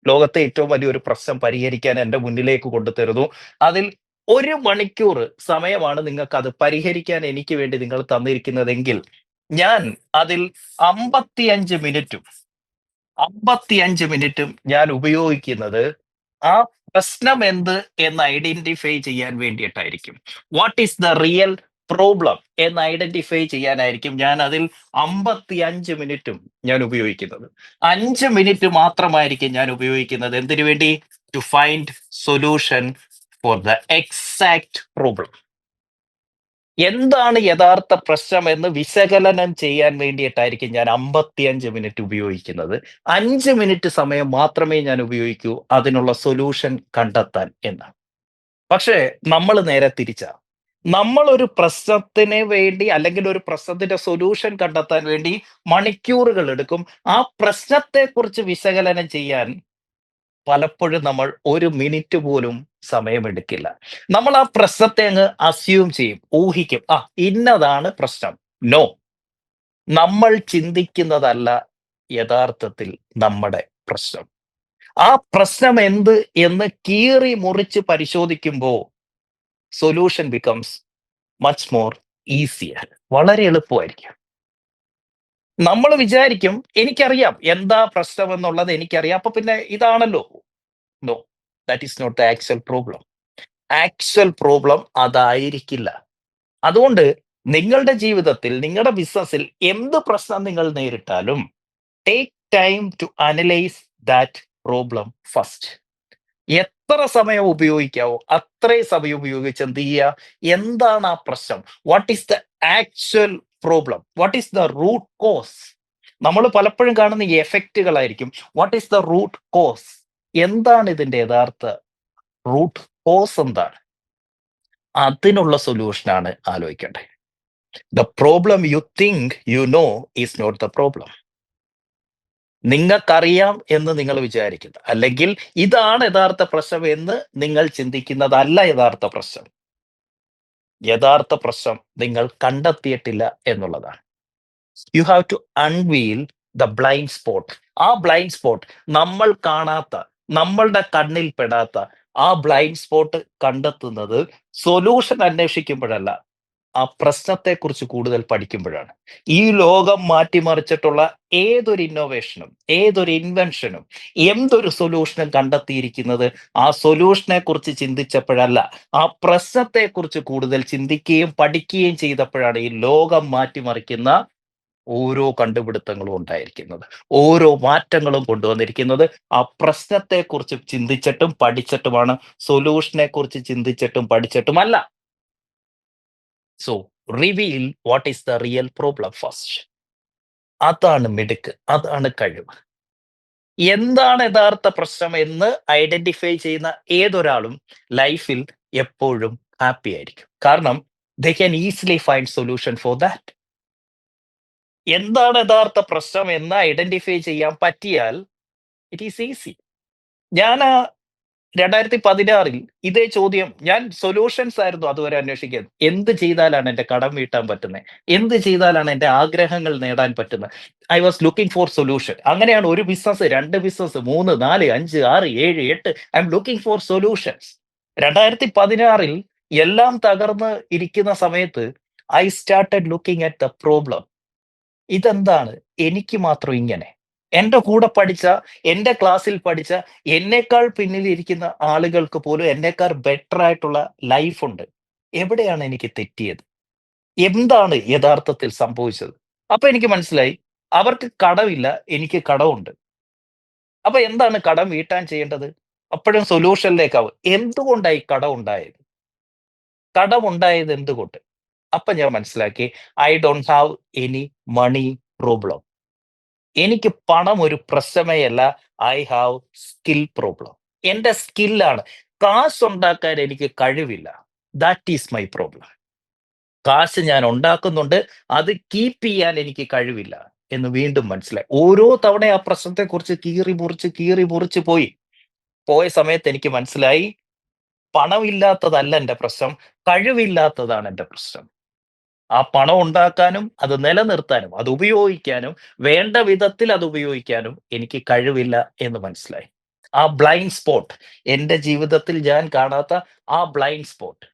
ലോകത്തെ ഏറ്റവും വലിയൊരു പ്രശ്നം പരിഹരിക്കാൻ എന്റെ മുന്നിലേക്ക് കൊണ്ടുതരുന്നു. അതിൽ ഒരു മണിക്കൂർ സമയമാണ് നിങ്ങൾക്ക് അത് പരിഹരിക്കാൻ എനിക്ക് വേണ്ടി നിങ്ങൾ തന്നിരിക്കുന്നതെങ്കിൽ ഞാൻ അതിൽ 55 മിനിറ്റും 55 മിനിറ്റും ഞാൻ ഉപയോഗിക്കുന്നത് ആ പ്രശ്നം എന്ത് എന്ന് ഐഡന്റിഫൈ ചെയ്യാൻ വേണ്ടിയിട്ടായിരിക്കും. What is the real problem എന്ന് ഐഡന്റിഫൈ ചെയ്യാനായിരിക്കും ഞാൻ അതിൽ 55 മിനിറ്റും ഞാൻ ഉപയോഗിക്കുന്നത്. അഞ്ച് മിനിറ്റ് മാത്രമായിരിക്കും ഞാൻ ഉപയോഗിക്കുന്നത് എന്തിനു വേണ്ടി? To find solution for the exact problem. എന്താണ് യഥാർത്ഥ പ്രശ്നം എന്ന് വിശകലനം ചെയ്യാൻ വേണ്ടിയിട്ടായിരിക്കും ഞാൻ 55 മിനിറ്റ് ഉപയോഗിക്കുന്നത്. അഞ്ച് മിനിറ്റ് സമയം മാത്രമേ ഞാൻ ഉപയോഗിക്കൂ അതിനുള്ള സൊല്യൂഷൻ കണ്ടെത്താൻ എന്നാണ് പക്ഷേ നമ്മൾ നേരെ തിരിച്ചാ. നമ്മൾ ഒരു പ്രശ്നത്തിന് വേണ്ടി അല്ലെങ്കിൽ ഒരു പ്രശ്നത്തിന്റെ സൊല്യൂഷൻ കണ്ടെത്താൻ വേണ്ടി മണിക്കൂറുകൾ എടുക്കും. ആ പ്രശ്നത്തെക്കുറിച്ച് വിശകലനം ചെയ്യാൻ പലപ്പോഴും നമ്മൾ ഒരു മിനിറ്റ് പോലും സമയമെടുക്കില്ല. നമ്മൾ ആ പ്രശ്നത്തെ അങ്ങ് അസ്യൂം ചെയ്യും. ഊഹിക്കും. ആ ഇന്നതാണ് പ്രശ്നം. നോ. നമ്മൾ ചിന്തിക്കുന്നതല്ല യഥാർത്ഥത്തിൽ നമ്മുടെ പ്രശ്നം. ആ പ്രശ്നം എന്ത് എന്ന് കീറി മുറിച്ച് പരിശോധിക്കുമ്പോൾ solution becomes much more easier. വളരെ എളുപ്പമായിരിക്കും. നമ്മൾ വിചാരിക്കും എനിക്കറിയാം എന്താ പ്രശ്നം എന്നുള്ളത് എനിക്കറിയാം. അപ്പൊ പിന്നെ ഇതാണല്ലോ. No. That is not the actual problem. Actual problem അതായിരിക്കില്ല. അതുകൊണ്ട് നിങ്ങളുടെ ജീവിതത്തിൽ നിങ്ങളുടെ ബിസിനസ്സിൽ എന്ത് പ്രശ്നം നിങ്ങൾ നേരിട്ടാലും take time to analyse that problem first. എത്ര സമയം ഉപയോഗിക്കാവോ അത്രയും സമയം ഉപയോഗിച്ച് എന്ത് ചെയ്യുക? എന്താണ് ആ പ്രശ്നം? What is the actual problem? What is the root cause? നമ്മൾ പലപ്പോഴും കാണുന്ന ഈ എഫക്റ്റുകളായിരിക്കും. What is the root cause? എന്താണ് ഇതിന്റെ യഥാർത്ഥ റൂട്ട് കോസ് എന്താണ്? അതിനുള്ള സൊല്യൂഷനാണ് ആലോചിക്കേണ്ടത്. The problem you think you know is not the problem. നിങ്ങൾക്കറിയാം എന്ന് നിങ്ങൾ വിചാരിക്കുന്നത് അല്ലെങ്കിൽ ഇതാണ് യഥാർത്ഥ പ്രശ്നം എന്ന് നിങ്ങൾ ചിന്തിക്കുന്നതല്ല യഥാർത്ഥ പ്രശ്നം. യഥാർത്ഥ പ്രശ്നം നിങ്ങൾ കണ്ടെത്തിയിട്ടില്ല എന്നുള്ളതാണ്. You have to unveil the blind spot. ആ ബ്ലൈൻഡ് സ്പോട്ട് നമ്മൾ കാണാത്ത നമ്മളുടെ കണ്ണിൽ പെടാത്ത ആ ബ്ലൈൻഡ് സ്പോട്ട് കണ്ടെത്തുന്നത് സൊല്യൂഷൻ അന്വേഷിക്കുമ്പോഴല്ല. ആ പ്രശ്നത്തെക്കുറിച്ച് കൂടുതൽ പഠിക്കുമ്പോഴാണ്. ഈ ലോകം മാറ്റിമറിച്ചിട്ടുള്ള ഏതൊരു ഇന്നോവേഷനും ഏതൊരു ഇൻവെൻഷനും എന്തൊരു സൊല്യൂഷനും കണ്ടെത്തിയിരിക്കുന്നത് ആ സൊല്യൂഷനെ കുറിച്ച് ചിന്തിച്ചപ്പോഴല്ല. ആ പ്രശ്നത്തെക്കുറിച്ച് കൂടുതൽ ചിന്തിക്കുകയും പഠിക്കുകയും ചെയ്തപ്പോഴാണ് ഈ ലോകം മാറ്റിമറിക്കുന്ന ഓരോ കണ്ടുപിടുത്തങ്ങളും ഉണ്ടായിരിക്കുന്നത്. ഓരോ മാറ്റങ്ങളും കൊണ്ടുവന്നിരിക്കുന്നത് ആ പ്രശ്നത്തെക്കുറിച്ച് ചിന്തിച്ചിട്ടും പഠിച്ചിട്ടുമാണ്. സൊല്യൂഷനെ കുറിച്ച് ചിന്തിച്ചിട്ടും പഠിച്ചിട്ടുമല്ല. So reveal what is the real problem first. അതാണ് മിടുക്ക്. അതാണ് കഴിവ്. എന്താണ് യഥാർത്ഥ പ്രശ്നം എന്ന് ഐഡന്റിഫൈ ചെയ്യുന്ന ഏതൊരാളും ലൈഫിൽ എപ്പോഴും ഹാപ്പി ആയിരിക്കും. കാരണം they can easily find solution for that. എന്താണ് യഥാർത്ഥ പ്രശ്നം എന്ന് ഐഡന്റിഫൈ ചെയ്യാൻ പറ്റിയാൽ ഇറ്റ് ഈസ് ഈസി. ഞാൻ 2016ൽ ഇതേ ചോദ്യം ഞാൻ സൊല്യൂഷൻസ് ആയിരുന്നു അതുവരെ അന്വേഷിക്കുന്നത്. എന്ത് ചെയ്താലാണ് എന്റെ കടം വീട്ടാൻ പറ്റുന്നത് എന്ത് ചെയ്താലാണ് എന്റെ ആഗ്രഹങ്ങൾ നേടാൻ പറ്റുന്നത് I was looking for solution. അങ്ങനെയാണ് ഒരു ബിസിനസ്, രണ്ട് business, 3, 4, 5, 6, 7, 8 I'm looking for solutions. 2016ൽ എല്ലാം തകർന്ന് ഇരിക്കുന്ന സമയത്ത് I started looking at the problem. ഇതെന്താണ്? എനിക്ക് മാത്രം ഇങ്ങനെ. എന്റെ കൂടെ പഠിച്ച, എന്റെ ക്ലാസ്സിൽ പഠിച്ച, എന്നേക്കാൾ പിന്നിലിരിക്കുന്ന ആളുകൾക്ക് പോലും എന്നേക്കാൾ ബെറ്റർ ആയിട്ടുള്ള ലൈഫ് ഉണ്ട്. എവിടെയാണ് എനിക്ക് തെറ്റിയത്? എന്താണ് യഥാർത്ഥത്തിൽ സംഭവിച്ചത്? അപ്പൊ എനിക്ക് മനസ്സിലായി അവർക്ക് കടമില്ല, എനിക്ക് കടമുണ്ട്. അപ്പൊ എന്താണ് കടം വീട്ടാൻ ചെയ്യേണ്ടത്? അപ്പോഴും സൊല്യൂഷനിലേക്കാവും. എന്തുകൊണ്ടായി കടം ഉണ്ടായത്? കടം ഉണ്ടായത് എന്തുകൊണ്ട്? അപ്പൊ ഞാൻ മനസ്സിലാക്കി I don't have any money problem. എനിക്ക് പണം ഒരു പ്രശ്നമേയല്ല ഐ ഹാവ് സ്കിൽ പ്രോബ്ലം. എന്റെ സ്കില്ലാണ്. കാശ് ഉണ്ടാക്കാൻ എനിക്ക് കഴിവില്ല. That is my problem. കാശ് ഞാൻ ഉണ്ടാക്കുന്നുണ്ട്. അത് കീപ്പ് ചെയ്യാൻ എനിക്ക് കഴിവില്ല എന്ന് വീണ്ടും മനസ്സിലായി. ഓരോ തവണ ആ പ്രശ്നത്തെക്കുറിച്ച് കീറി മുറിച്ച്, കീറി മുറിച്ച് പോയി. പോയ സമയത്ത് എനിക്ക് മനസ്സിലായി പണമില്ലാത്തതല്ല എന്റെ പ്രശ്നം. കഴിവില്ലാത്തതാണ് എന്റെ പ്രശ്നം. ആ പണം ഉണ്ടാക്കാനും, അത് നിലനിർത്താനും, അത് ഉപയോഗിക്കാനും, വേണ്ട വിധത്തിൽ അത് ഉപയോഗിക്കാനും എനിക്ക് കഴിവില്ല എന്ന് മനസ്സിലായി. ആ ബ്ലൈൻഡ് സ്പോട്ട് എന്റെ ജീവിതത്തിൽ ഞാൻ കാണാത്ത ആ ബ്ലൈൻഡ് സ്പോട്ട്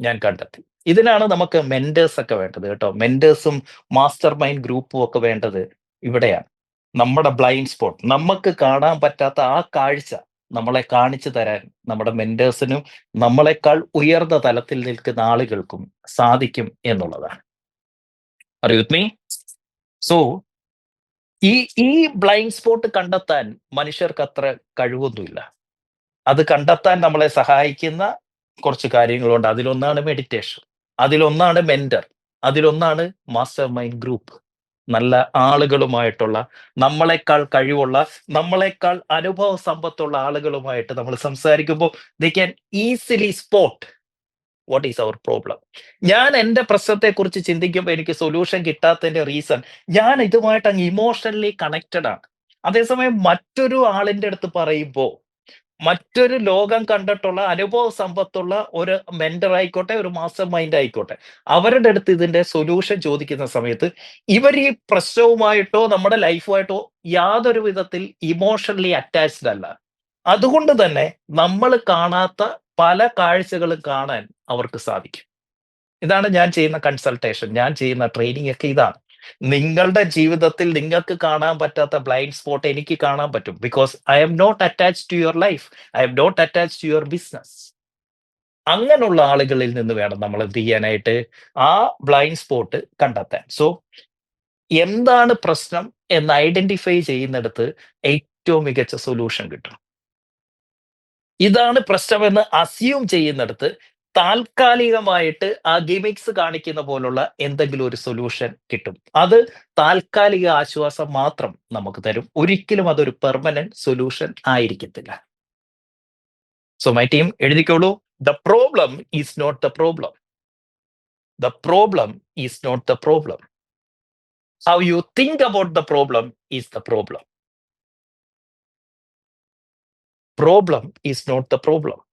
ഞാൻ കണ്ടെത്തി. ഇതിനാണ് നമുക്ക് മെന്റേഴ്സ് ഒക്കെ വേണ്ടത് കേട്ടോ. മെന്റേഴ്സും മാസ്റ്റർ മൈൻഡ് ഗ്രൂപ്പും ഒക്കെ വേണ്ടത് ഇവിടെയാണ്. നമ്മുടെ ബ്ലൈൻഡ് സ്പോട്ട് നമുക്ക് കാണാൻ പറ്റാത്ത ആ കാഴ്ച നമ്മളെ കാണിച്ചു തരാൻ നമ്മുടെ മെന്റേഴ്സിനും നമ്മളെക്കാൾ ഉയർന്ന തലത്തിൽ നിൽക്കുന്ന ആളുകൾക്കും സാധിക്കും എന്നുള്ളതാണ്. അറിയുത്മി? സോ ഈ ഈ ബ്ലൈൻഡ് സ്പോട്ട് കണ്ടെത്താൻ മനുഷ്യർക്ക് അത്ര കഴിവൊന്നുമില്ല. അത് കണ്ടെത്താൻ നമ്മളെ സഹായിക്കുന്ന കുറച്ച് കാര്യങ്ങളുണ്ട്. അതിലൊന്നാണ് മെഡിറ്റേഷൻ. അതിലൊന്നാണ് മെന്റർ. അതിലൊന്നാണ് മാസ്റ്റർ മൈൻഡ് ഗ്രൂപ്പ്. നല്ല ആളുകളുമായിട്ടുള്ള, നമ്മളെക്കാൾ കഴിവുള്ള, നമ്മളെക്കാൾ അനുഭവ സമ്പത്തുള്ള ആളുകളുമായിട്ട് നമ്മൾ സംസാരിക്കുമ്പോൾ they can easily spot what is our problem. ഞാൻ പ്രശ്നത്തെ പ്രശ്നത്തെക്കുറിച്ച് ചിന്തിക്കുമ്പോൾ എനിക്ക് സൊല്യൂഷൻ കിട്ടാത്തതിന്റെ റീസൺ ഞാൻ ഇതുമായിട്ട് അങ്ങ് ഇമോഷണലി കണക്റ്റഡ് ആണ്. അതേസമയം മറ്റൊരു ആളിന്റെ അടുത്ത് പറയുമ്പോ മറ്റൊരു ലോകം കണ്ടിട്ടുള്ള അനുഭവ സമ്പത്തുള്ള ഒരു മെന്റർ ആയിക്കോട്ടെ, ഒരു മാസ്റ്റർ മൈൻഡ് ആയിക്കോട്ടെ, അവരുടെ അടുത്ത് ഇതിന്റെ സൊല്യൂഷൻ ചോദിക്കുന്ന സമയത്ത് ഇവർ ഈ പ്രശ്നവുമായിട്ടോ, നമ്മുടെ ലൈഫുമായിട്ടോ യാതൊരു വിധത്തിൽ ഇമോഷണലി അറ്റാച്ച്ഡ് അല്ല. അതുകൊണ്ട് തന്നെ നമ്മൾ കാണാത്ത പല കാഴ്ചകളും കാണാൻ അവർക്ക് സാധിക്കും. ഇതാണ് ഞാൻ ചെയ്യുന്ന കൺസൾട്ടേഷൻ, ഞാൻ ചെയ്യുന്ന ട്രെയിനിങ് ഒക്കെ ഇതാണ്. നിങ്ങളുടെ ജീവിതത്തിൽ നിങ്ങൾക്ക് കാണാൻ പറ്റാത്ത ബ്ലൈൻഡ് സ്പോട്ട് എനിക്ക് കാണാൻ പറ്റും. Because I'm not attach to your life. I'm not attach to your business. അങ്ങനെയുള്ള ആളുകളിൽ നിന്ന് വേണം നമ്മൾ എന്ത് ചെയ്യാനായിട്ട് ആ ബ്ലൈൻഡ് സ്പോട്ട് കണ്ടെത്താൻ. സോ എന്താണ് പ്രശ്നം എന്ന് ഐഡന്റിഫൈ ചെയ്യുന്നിടത്ത് ഏറ്റവും മികച്ച സൊല്യൂഷൻ കിട്ടും. ഇതാണ് പ്രശ്നമെന്ന് അസ്യൂം ചെയ്യുന്നിടത്ത് താൽക്കാലികമായിട്ട് ആ ഗിമിക്സ് കാണിക്കുന്ന പോലുള്ള എന്തെങ്കിലും ഒരു സൊല്യൂഷൻ കിട്ടും. അത് താൽക്കാലിക ആശ്വാസം മാത്രം നമുക്ക് തരും. ഒരിക്കലും അതൊരു പെർമനന്റ് സൊല്യൂഷൻ ആയിരിക്കത്തില്ല. So my team എഴുതിക്കോളൂ. The problem is not the problem. The problem is not the problem. How you think about the problem is the problem. Problem is not the problem.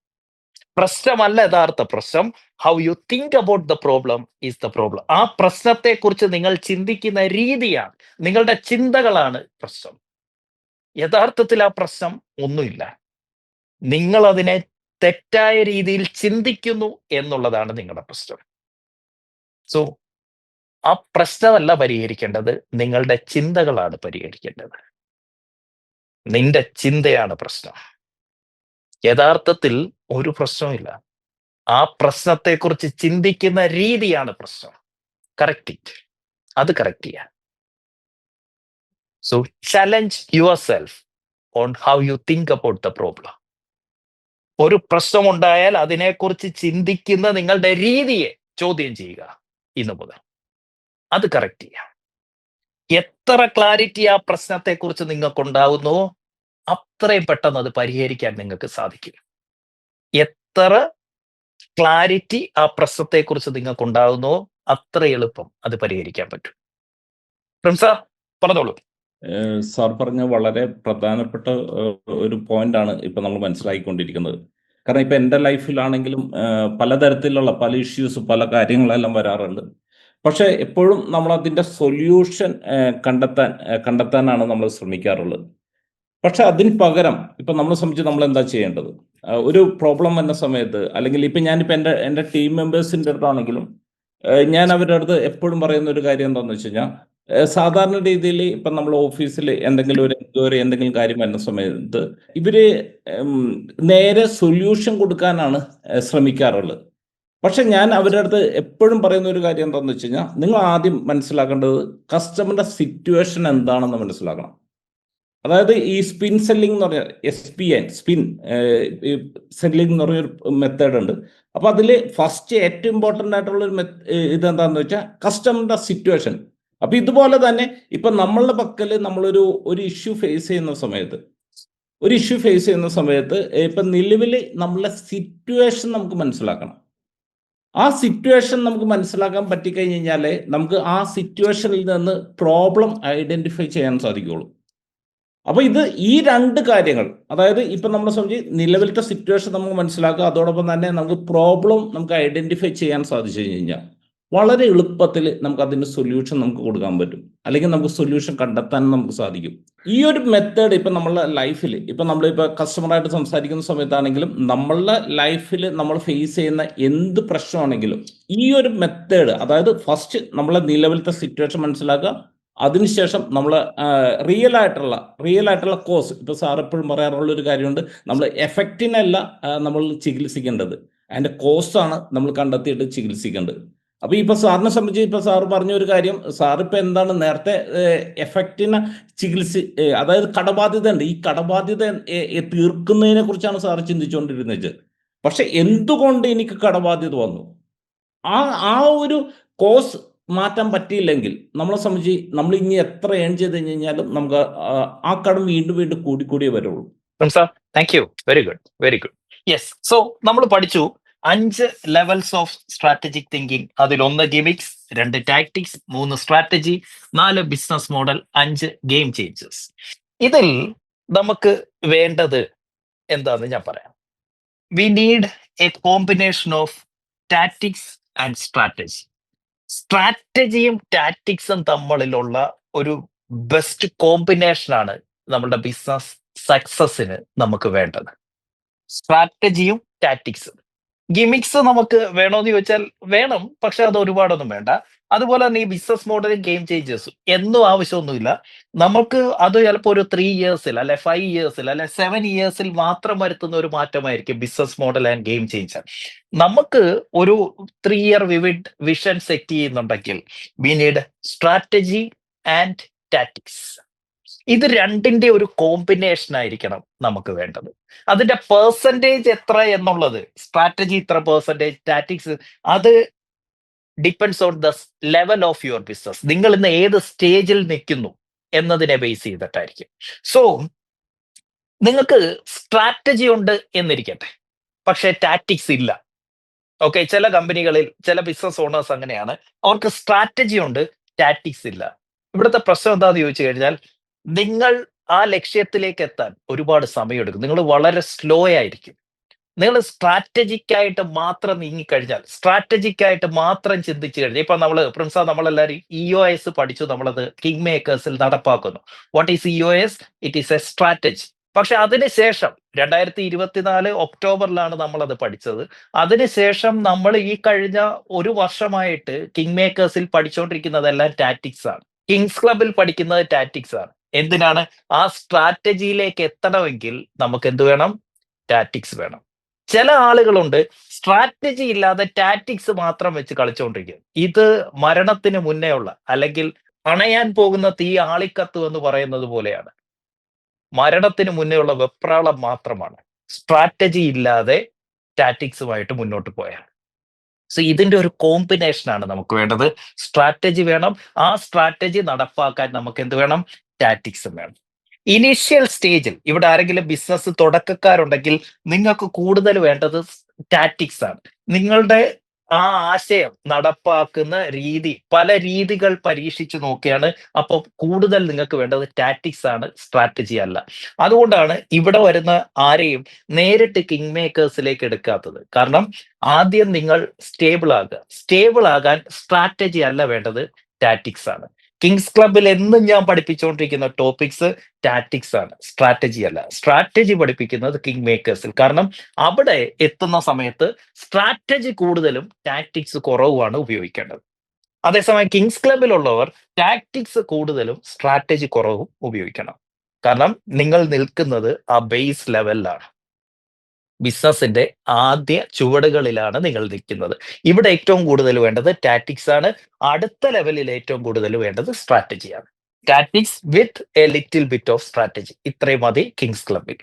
പ്രശ്നമല്ല യഥാർത്ഥ പ്രശ്നം. How you think about the problem is the problem. ആ പ്രശ്നത്തെ കുറിച്ച് നിങ്ങൾ ചിന്തിക്കുന്ന രീതിയാണ്, നിങ്ങളുടെ ചിന്തകളാണ് പ്രശ്നം. യഥാർത്ഥത്തിൽ ആ പ്രശ്നം ഒന്നുമില്ല. നിങ്ങൾ അതിനെ തെറ്റായ രീതിയിൽ ചിന്തിക്കുന്നു എന്നുള്ളതാണ് നിങ്ങളുടെ പ്രശ്നം. സോ ആ പ്രശ്നമല്ല പരിഹരിക്കേണ്ടത്. നിങ്ങളുടെ ചിന്തകളാണ് പരിഹരിക്കേണ്ടത്. നിന്റെ ചിന്തയാണ് പ്രശ്നം. യഥാർത്ഥത്തിൽ ഒരു പ്രശ്നവുമില്ല. ആ പ്രശ്നത്തെക്കുറിച്ച് ചിന്തിക്കുന്ന രീതിയാണ് പ്രശ്നം. Correct it. അത് കറക്റ്റ് ചെയ്യാം so challenge yourself on how you think about the problem ഒരു പ്രശ്നമുണ്ടായാൽ അതിനെക്കുറിച്ച് ചിന്തിക്കുന്ന നിങ്ങളുടെ രീതിയെ ചോദ്യം ചെയ്യുക ഇന്നു മുതൽ അത് കറക്റ്റ് ചെയ്യാം എത്ര ക്ലാരിറ്റി ആ പ്രശ്നത്തെക്കുറിച്ച് നിങ്ങൾക്കുണ്ടാകുന്നുവോ അത്രയും പെട്ടെന്ന് അത് പരിഹരിക്കാൻ നിങ്ങൾക്ക് സാധിക്കും. എത്ര ക്ലാരിറ്റി ആ പ്രശ്നത്തെക്കുറിച്ച് നിങ്ങൾക്ക് ഉണ്ടാകുന്നോ അത്ര എളുപ്പം അത് പരിഹരിക്കാൻ പറ്റും. പ്രിൻസ പറഞ്ഞോളൂ. സാർ പറഞ്ഞ വളരെ പ്രധാനപ്പെട്ട ഒരു പോയിന്റാണ് ഇപ്പൊ നമ്മൾ മനസ്സിലാക്കിക്കൊണ്ടിരിക്കുന്നത് കാരണം ഇപ്പൊ എന്റെ ലൈഫിലാണെങ്കിലും പലതരത്തിലുള്ള പല ഇഷ്യൂസ് പല കാര്യങ്ങളെല്ലാം വരാറുണ്ട്. പക്ഷെ എപ്പോഴും നമ്മൾ അതിന്റെ സൊല്യൂഷൻ കണ്ടെത്താൻ കണ്ടെത്താനാണ് നമ്മൾ ശ്രമിക്കാറുള്ളത്. പക്ഷെ അതിന് പകരം ഇപ്പൊ നമ്മളെ സംബന്ധിച്ച് നമ്മൾ എന്താ ചെയ്യേണ്ടത് ഒരു പ്രോബ്ലം വന്ന സമയത്ത് അല്ലെങ്കിൽ ഇപ്പൊ ഞാനിപ്പോ എന്റെ എന്റെ ടീം മെമ്പേഴ്സിന്റെ അടുത്താണെങ്കിലും ഞാൻ അവരുടെ അടുത്ത് എപ്പോഴും പറയുന്ന ഒരു കാര്യം എന്താണെന്ന് വെച്ച് കഴിഞ്ഞാൽ സാധാരണ രീതിയിൽ ഇപ്പം നമ്മൾ ഓഫീസിൽ എന്തെങ്കിലും ഒരു എൻക്വയറി എന്തെങ്കിലും കാര്യം വരുന്ന സമയത്ത് ഇവർ നേരെ സൊല്യൂഷൻ കൊടുക്കാനാണ് ശ്രമിക്കാറുള്ളത്. പക്ഷെ ഞാൻ അവരുടെ അടുത്ത് എപ്പോഴും പറയുന്ന ഒരു കാര്യം എന്താണെന്ന് വെച്ച് കഴിഞ്ഞാൽ നിങ്ങൾ ആദ്യം മനസ്സിലാക്കേണ്ടത് കസ്റ്റമറിന്റെ സിറ്റുവേഷൻ എന്താണെന്ന് മനസ്സിലാക്കണം. അതായത് ഈ സ്പിൻ സെല്ലിംഗ് എന്ന് പറഞ്ഞ S P N spin selling എന്ന് പറഞ്ഞൊരു മെത്തേഡ് ഉണ്ട്. അപ്പൊ അതിൽ ഫസ്റ്റ് ഏറ്റവും ഇമ്പോർട്ടന്റ് ആയിട്ടുള്ള ഒരു ഇതെന്താണെന്ന് വെച്ചാൽ കസ്റ്റമറിന്റെ സിറ്റുവേഷൻ അപ്പൊ ഇതുപോലെ തന്നെ ഇപ്പൊ നമ്മളുടെ പക്കൽ നമ്മളൊരു ഒരു ഇഷ്യൂ ഫേസ് ചെയ്യുന്ന സമയത്ത് ഒരു ഇഷ്യൂ ഫേസ് ചെയ്യുന്ന സമയത്ത് ഇപ്പൊ നിലവിൽ നമ്മളെ സിറ്റുവേഷൻ നമുക്ക് മനസ്സിലാക്കണം. ആ സിറ്റുവേഷൻ നമുക്ക് മനസ്സിലാക്കാൻ പറ്റിക്കഴിഞ്ഞ് കഴിഞ്ഞാൽ നമുക്ക് ആ സിറ്റുവേഷനിൽ നിന്ന് പ്രോബ്ലം ഐഡന്റിഫൈ ചെയ്യാൻ സാധിക്കുള്ളൂ അപ്പൊ ഇത് ഈ രണ്ട് കാര്യങ്ങൾ അതായത് ഇപ്പൊ നമ്മളെ സംബന്ധിച്ച് നിലവിലത്തെ സിറ്റുവേഷൻ നമുക്ക് മനസ്സിലാക്കുക അതോടൊപ്പം തന്നെ നമുക്ക് പ്രോബ്ലം നമുക്ക് ഐഡന്റിഫൈ ചെയ്യാൻ സാധിച്ചു കഴിഞ്ഞാൽ വളരെ എളുപ്പത്തിൽ നമുക്ക് അതിന് സൊല്യൂഷൻ നമുക്ക് കൊടുക്കാൻ പറ്റും. അല്ലെങ്കിൽ നമുക്ക് സൊല്യൂഷൻ കണ്ടെത്താൻ നമുക്ക് സാധിക്കും. ഈ ഒരു മെത്തേഡ് ഇപ്പൊ നമ്മളുടെ ലൈഫിൽ ഇപ്പൊ നമ്മൾ ഇപ്പൊ കസ്റ്റമറായിട്ട് സംസാരിക്കുന്ന സമയത്താണെങ്കിലും നമ്മളുടെ ലൈഫിൽ നമ്മൾ ഫേസ് ചെയ്യുന്ന എന്ത് പ്രശ്നമാണെങ്കിലും ഈ ഒരു മെത്തേഡ് അതായത് ഫസ്റ്റ് നമ്മളെ നിലവിലത്തെ സിറ്റുവേഷൻ മനസ്സിലാക്കുക അതിനുശേഷം നമ്മൾ റിയൽ ആയിട്ടുള്ള റിയൽ ആയിട്ടുള്ള കോസ് ഇപ്പൊ സാർ എപ്പോഴും പറയാറുള്ള ഒരു കാര്യമുണ്ട്. നമ്മൾ എഫക്റ്റിനല്ല നമ്മൾ ചികിത്സിക്കേണ്ടത്. അതിന്റെ കോസ്റ്റാണ് നമ്മൾ കണ്ടെത്തിയിട്ട് ചികിത്സിക്കേണ്ടത്. അപ്പൊ ഇപ്പൊ സാറിനെ സംബന്ധിച്ച് ഇപ്പൊ സാറ് പറഞ്ഞ ഒരു കാര്യം സാർ ഇപ്പൊ എന്താണ് നേരത്തെ എഫക്റ്റിനെ ചികിത്സ അതായത് കടബാധ്യത ഉണ്ട് ഈ കടബാധ്യത തീർക്കുന്നതിനെ കുറിച്ചാണ് സാർ ചിന്തിച്ചുകൊണ്ടിരുന്നത് പക്ഷെ എന്തുകൊണ്ട് എനിക്ക് കടബാധ്യത വന്നു? ആ ആ ഒരു കോസ് മാറ്റാൻ പറ്റിയില്ലെങ്കിൽ നമ്മളെ സംബന്ധിച്ച് നമ്മൾ ഇനി എത്ര ഏൺ ചെയ്ത് കഴിഞ്ഞ് കഴിഞ്ഞാലും നമുക്ക് ആ കടം വീണ്ടും വീണ്ടും കൂടിക്കൂടിയേ വരുള്ളൂ. Thank you very good very good yes so നമ്മൾ പഠിച്ചു അഞ്ച് ലെവൽസ് ഓഫ് സ്ട്രാറ്റജിക് തിങ്കിങ് അതിൽ ഒന്ന് ഗിമിക്സ് രണ്ട് ടാക്ടിക്സ് മൂന്ന് സ്ട്രാറ്റജി നാല് ബിസിനസ് മോഡൽ അഞ്ച് ഗെയിം ചേഞ്ചസ് ഇതിൽ നമുക്ക് വേണ്ടത് എന്താന്ന് ഞാൻ പറയാം. We need a combination of tactics and strategy സ്ട്രാറ്റജിയും ടാറ്റിക്സും തമ്മിലുള്ള ഒരു ബെസ്റ്റ് കോമ്പിനേഷനാണ് നമ്മുടെ ബിസിനസ് സക്സസിന് നമുക്ക് വേണ്ടത്. സ്ട്രാറ്റജിയും ടാറ്റിക്സും ഗിമിക്സ് നമുക്ക് വേണോന്ന് ചോദിച്ചാൽ വേണം പക്ഷെ അത് ഒരുപാടൊന്നും വേണ്ട. അതുപോലെ തന്നെ ഈ ബിസിനസ് മോഡലും ഗെയിം ചേഞ്ചേഴ്സും എന്നും ആവശ്യമൊന്നുമില്ല. നമുക്ക് അത് ചിലപ്പോൾ ഒരു ത്രീ ഇയേഴ്സിൽ അല്ലെ ഫൈവ് ഇയേഴ്സിൽ അല്ലെ സെവൻ ഇയേഴ്സിൽ മാത്രം വരുത്തുന്ന ഒരു മാറ്റമായിരിക്കും business model and game changer നമുക്ക് ഒരു three year vivid vision set ചെയ്യുന്നുണ്ടെങ്കിൽ we need strategy and tactics ഇത് രണ്ടിന്റെ ഒരു കോമ്പിനേഷൻ ആയിരിക്കണം നമുക്ക് വേണ്ടത്. അതിന്റെ പേഴ്സന്റേജ് എത്ര എന്നുള്ളത് സ്ട്രാറ്റജി ഇത്ര പേഴ്സന്റേജ് ടാറ്റിക്സ് അത് depends on the level of your business നിങ്ങൾ ഇന്ന് ഏത് സ്റ്റേജിൽ നിൽക്കുന്നു എന്നതിനെ ബേസ് ചെയ്തിട്ടായിരിക്കും. സോ നിങ്ങൾക്ക് സ്ട്രാറ്റജി ഉണ്ട് എന്നിരിക്കട്ടെ. പക്ഷേ ടാറ്റിക്സ് ഇല്ല. ഓക്കെ ചില കമ്പനികളിൽ ചില ബിസിനസ് ഓണേഴ്സ് അങ്ങനെയാണ്. അവർക്ക് സ്ട്രാറ്റജി ഉണ്ട് ടാറ്റിക്സ് ഇല്ല. ഇവിടുത്തെ പ്രശ്നം എന്താണെന്ന് ചോദിച്ചു കഴിഞ്ഞാൽ നിങ്ങൾ ആ ലക്ഷ്യത്തിലേക്ക് എത്താൻ ഒരുപാട് സമയമെടുക്കും. നിങ്ങൾ വളരെ സ്ലോ ആയിരിക്കും. നിങ്ങൾ സ്ട്രാറ്റജിക്കായിട്ട് മാത്രം നീങ്ങിക്കഴിഞ്ഞാൽ സ്ട്രാറ്റജിക്കായിട്ട് മാത്രം ചിന്തിച്ചു കഴിഞ്ഞാൽ ഇപ്പൊ നമ്മൾ പ്രിൻസ നമ്മളെല്ലാവരും ഇ ഒ എസ് പഠിച്ചു നമ്മളത് കിങ് മേക്കേഴ്സിൽ നടപ്പാക്കുന്നു. What is E O S it is a strategy പക്ഷെ അതിനുശേഷം രണ്ടായിരത്തി ഇരുപത്തിനാല് ഒക്ടോബറിലാണ് നമ്മളത് പഠിച്ചത്. അതിനുശേഷം നമ്മൾ ഈ കഴിഞ്ഞ ഒരു വർഷമായിട്ട് കിങ് മേക്കേഴ്സിൽ പഠിച്ചുകൊണ്ടിരിക്കുന്നതെല്ലാം ടാറ്റിക്സ് ആണ്. കിങ്സ് ക്ലബിൽ പഠിക്കുന്നത് ടാറ്റിക്സ് ആണ്. എന്തിനാണ്? ആ സ്ട്രാറ്റജിയിലേക്ക് എത്തണമെങ്കിൽ നമുക്ക് എന്ത് വേണം? ടാറ്റിക്സ് വേണം. ചില ആളുകളുണ്ട് സ്ട്രാറ്റജി ഇല്ലാതെ ടാറ്റിക്സ് മാത്രം വെച്ച് കളിച്ചുകൊണ്ടിരിക്കും ഇത് മരണത്തിന് മുന്നേ ഉള്ള അല്ലെങ്കിൽ അണയാൻ പോകുന്ന തീ ആളിക്കത്ത് എന്ന് പറയുന്നത് പോലെയാണ്. മരണത്തിന് മുന്നേ ഉള്ള വെപ്രാളം മാത്രമാണ്. സ്ട്രാറ്റജി ഇല്ലാതെ ടാറ്റിക്സുമായിട്ട് മുന്നോട്ട് പോയാൽ. സോ ഇതിന്റെ ഒരു കോമ്പിനേഷൻ ആണ് നമുക്ക് വേണ്ടത്. സ്ട്രാറ്റജി വേണം. ആ സ്ട്രാറ്റജി നടപ്പാക്കാൻ നമുക്ക് എന്ത് വേണം? ടാറ്റിക്സും വേണം. ഇനീഷ്യൽ സ്റ്റേജിൽ ഇവിടെ ആരെങ്കിലും ബിസിനസ് തുടക്കക്കാരുണ്ടെങ്കിൽ നിങ്ങൾക്ക് കൂടുതൽ വേണ്ടത് ടാറ്റിക്സ് ആണ്. നിങ്ങളുടെ ആ ആശയം നടപ്പാക്കുന്ന രീതി പല രീതികൾ പരീക്ഷിച്ചു നോക്കിയാണ് അപ്പൊ കൂടുതൽ നിങ്ങൾക്ക് വേണ്ടത് ടാറ്റിക്സ് ആണ് സ്ട്രാറ്റജി അല്ല. അതുകൊണ്ടാണ് ഇവിടെ വരുന്ന ആരെയും നേരിട്ട് കിങ് മേക്കേഴ്സിലേക്ക് എടുക്കാത്തത്. കാരണം ആദ്യം നിങ്ങൾ സ്റ്റേബിൾ ആകുക. സ്റ്റേബിൾ ആകാൻ സ്ട്രാറ്റജി അല്ല വേണ്ടത് ടാറ്റിക്സ് ആണ്. കിങ്സ് ക്ലബിൽ എന്നും ഞാൻ പഠിപ്പിച്ചുകൊണ്ടിരിക്കുന്ന ടോപ്പിക്സ് ടാറ്റിക്സ് ആണ് സ്ട്രാറ്റജി അല്ല. സ്ട്രാറ്റജി പഠിപ്പിക്കുന്നത് കിങ് മേക്കേഴ്സിൽ കാരണം അവിടെ എത്തുന്ന സമയത്ത് സ്ട്രാറ്റജി കൂടുതലും ടാറ്റിക്സ് കുറവുമാണ് ഉപയോഗിക്കേണ്ടത്. അതേസമയം കിങ്സ് ക്ലബിലുള്ളവർ ടാക്ടിക്സ് കൂടുതലും സ്ട്രാറ്റജി കുറവും ഉപയോഗിക്കണം. കാരണം നിങ്ങൾ നിൽക്കുന്നത് ആ ബേസ് ലെവലിലാണ് ബിസിനസിന്റെ ആദ്യ ചുവടുകളിലാണ് നിങ്ങൾ നിൽക്കുന്നത്. ഇവിടെ ഏറ്റവും കൂടുതൽ വേണ്ടത് ടാറ്റിക്സ് ആണ്. അടുത്ത ലെവലിൽ ഏറ്റവും കൂടുതൽ വേണ്ടത് സ്ട്രാറ്റജിയാണ് tactics with a little bit of strategy ഇത്രയും മതി കിങ്സ് ക്ലബിൽ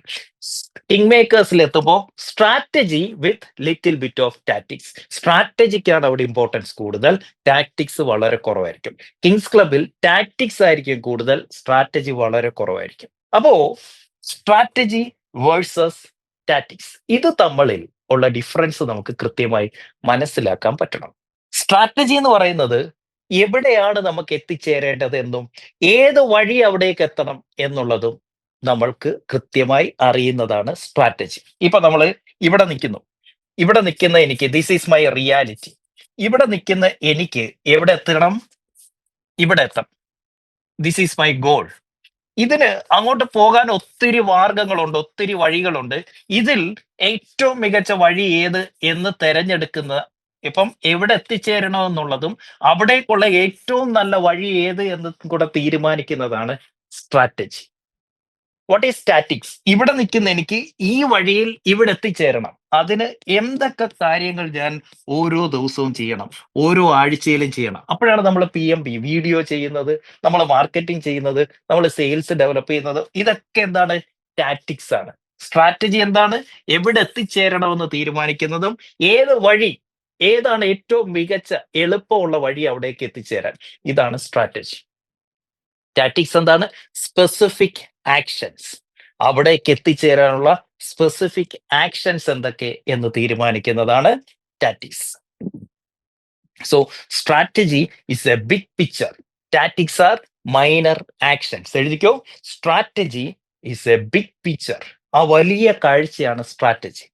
കിങ് മേക്കേഴ്സിൽ എത്തുമ്പോൾ strategy with little bit of tactics സ്ട്രാറ്റജിക്കാണ് അവിടെ ഇമ്പോർട്ടൻസ് കൂടുതൽ. ടാക്ടിക്സ് വളരെ കുറവായിരിക്കും. കിങ്സ് ക്ലബിൽ ടാക്ടിക്സ് ആയിരിക്കും കൂടുതൽ. സ്ട്രാറ്റജി വളരെ കുറവായിരിക്കും. അപ്പോ സ്ട്രാറ്റജി വേഴ്സസ് ടാറ്റിക്സ് ഇത് തമ്മിൽ ഉള്ള ഡിഫറൻസ് നമുക്ക് കൃത്യമായി മനസ്സിലാക്കാൻ പറ്റണം. സ്ട്രാറ്റജി എന്ന് പറയുന്നത് എവിടെയാണ് നമുക്ക് എത്തിച്ചേരേണ്ടത് എന്നും ഏത് വഴി അവിടേക്ക് എത്തണം എന്നുള്ളതും നമ്മൾക്ക് കൃത്യമായി അറിയുന്നതാണ് സ്ട്രാറ്റജി ഇപ്പൊ നമ്മൾ ഇവിടെ നിൽക്കുന്നു. ഇവിടെ നിൽക്കുന്ന എനിക്ക് ദിസ് ഈസ് മൈ റിയാലിറ്റി ഇവിടെ നിൽക്കുന്ന എനിക്ക് എവിടെ എത്തണം? ഇവിടെ എത്തണം. ദിസ് ഈസ് മൈ ഗോൾ ഇതിന് അങ്ങോട്ട് പോകാൻ ഒത്തിരി മാർഗങ്ങളുണ്ട് ഒത്തിരി വഴികളുണ്ട്. ഇതിൽ ഏറ്റവും മികച്ച വഴി ഏത് എന്ന് തെരഞ്ഞെടുക്കുന്ന ഇപ്പം എവിടെ എത്തിച്ചേരണമെന്നുള്ളതും അവിടേക്കുള്ള ഏറ്റവും നല്ല വഴി ഏത് എന്ന് കൂടെ തീരുമാനിക്കുന്നതാണ് സ്ട്രാറ്റജി. വാട്ട് ഈസ് സ്റ്റാറ്റിക്സ് ഇവിടെ നിൽക്കുന്ന എനിക്ക് ഈ വഴിയിൽ ഇവിടെ എത്തിച്ചേരണം. അതിന് എന്തൊക്കെ കാര്യങ്ങൾ ഞാൻ ഓരോ ദിവസവും ചെയ്യണം ഓരോ ആഴ്ചയിലും ചെയ്യണം. അപ്പോഴാണ് നമ്മൾ പി എം പി വീഡിയോ ചെയ്യുന്നത് നമ്മൾ മാർക്കറ്റിംഗ് ചെയ്യുന്നത് നമ്മൾ സെയിൽസ് ഡെവലപ്പ് ചെയ്യുന്നത്. ഇതൊക്കെ എന്താണ്? ടാറ്റിക്സ് ആണ്. സ്ട്രാറ്റജി എന്താണ്? എവിടെ എത്തിച്ചേരണമെന്ന് തീരുമാനിക്കുന്നതും ഏത് വഴി ഏതാണ് ഏറ്റവും മികച്ച എളുപ്പമുള്ള വഴി അവിടേക്ക് എത്തിച്ചേരാൻ. ഇതാണ് സ്ട്രാറ്റജി ടാറ്റിക്സ് എന്താണ്? സ്പെസിഫിക് ആക്ഷൻസ് അവിടേക്ക് എത്തിച്ചേരാനുള്ള സ്പെസിഫിക് ആക്ഷൻസ് എന്തൊക്കെ എന്ന് തീരുമാനിക്കുന്നതാണ് tactics so strategy is a big picture tactics are minor actions എഴുതിക്കോ? Strategy is a big picture ആ വലിയ കാഴ്ചയാണ് സ്ട്രാറ്റജി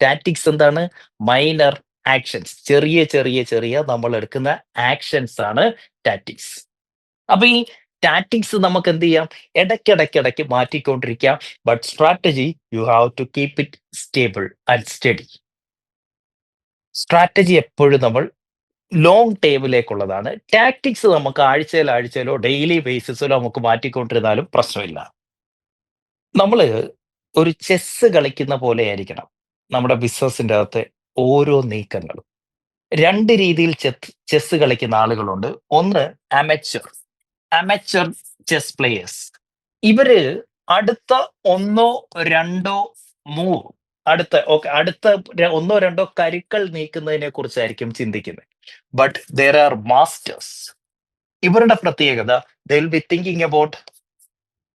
ടാറ്റിക്സ് എന്താണ്? മൈനർ ആക്ഷൻസ് ചെറിയ ചെറിയ ചെറിയ നമ്മൾ എടുക്കുന്ന ആക്ഷൻസ് ആണ് ടാറ്റിക്സ് അപ്പൊ ഈ ടാറ്റിക്സ് നമുക്ക് എന്ത് ചെയ്യാം ഇടയ്ക്കിടയ്ക്കിടയ്ക്ക് മാറ്റിക്കൊണ്ടിരിക്കാം. But strategy you have to keep it stable and study strategy എപ്പോഴും നമ്മൾ ലോങ് ടേമിലേക്കുള്ളതാണ് ടാക്ടിക്സ് നമുക്ക് ആഴ്ചയിൽ ആഴ്ചയിലോ ഡെയിലി ബേസിസിലോ നമുക്ക് മാറ്റിക്കൊണ്ടിരുന്നാലും പ്രശ്നമില്ല. നമ്മൾ ഒരു ചെസ്സ് കളിക്കുന്ന പോലെ ആയിരിക്കണം നമ്മുടെ ബിസിനസിന്റെ അകത്തെ ഓരോ നീക്കങ്ങളും. രണ്ട് രീതിയിൽ ചെസ് കളിക്കുന്ന ആളുകളുണ്ട്. ഒന്ന് അമച്ചർ അമച്ചർ ചെസ് പ്ലേയേഴ്സ് ഇവർ അടുത്ത ഒന്നോ രണ്ടോ മൂവ് അടുത്ത ഓക്കെ അടുത്ത ഒന്നോ രണ്ടോ കരുക്കൾ നീക്കുന്നതിനെ കുറിച്ചായിരിക്കും ചിന്തിക്കുന്നത്. ബട്ട് ദർ ആർ മാസ്റ്റേഴ്സ് ഇവരുടെ പ്രത്യേകത they will be thinking about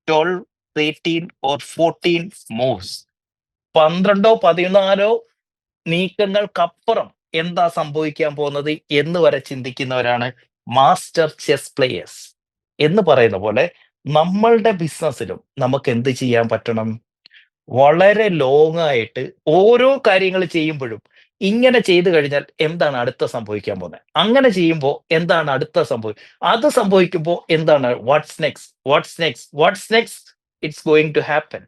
twelve thirteen or fourteen moves പന്ത്രണ്ടോ പതിനാലോ നീക്കങ്ങൾക്കപ്പുറം എന്താ സംഭവിക്കാൻ പോകുന്നത് എന്ന് വരെ ചിന്തിക്കുന്നവരാണ് മാസ്റ്റർ ചെസ് പ്ലേയേഴ്സ് എന്ന് പറയുന്ന പോലെ നമ്മളുടെ ബിസിനസ്സിലും നമുക്ക് എന്ത് ചെയ്യാൻ പറ്റണം? വളരെ ലോങ് ആയിട്ട് ഓരോ കാര്യങ്ങൾ ചെയ്യുമ്പോഴും ഇങ്ങനെ ചെയ്തു കഴിഞ്ഞാൽ എന്താണ് അടുത്ത സംഭവിക്കാൻ പോകുന്നത്? അങ്ങനെ ചെയ്യുമ്പോൾ എന്താണ് അടുത്ത സംഭവം അത് സംഭവിക്കുമ്പോൾ എന്താണ്? What's next what's next what's next it's going to happen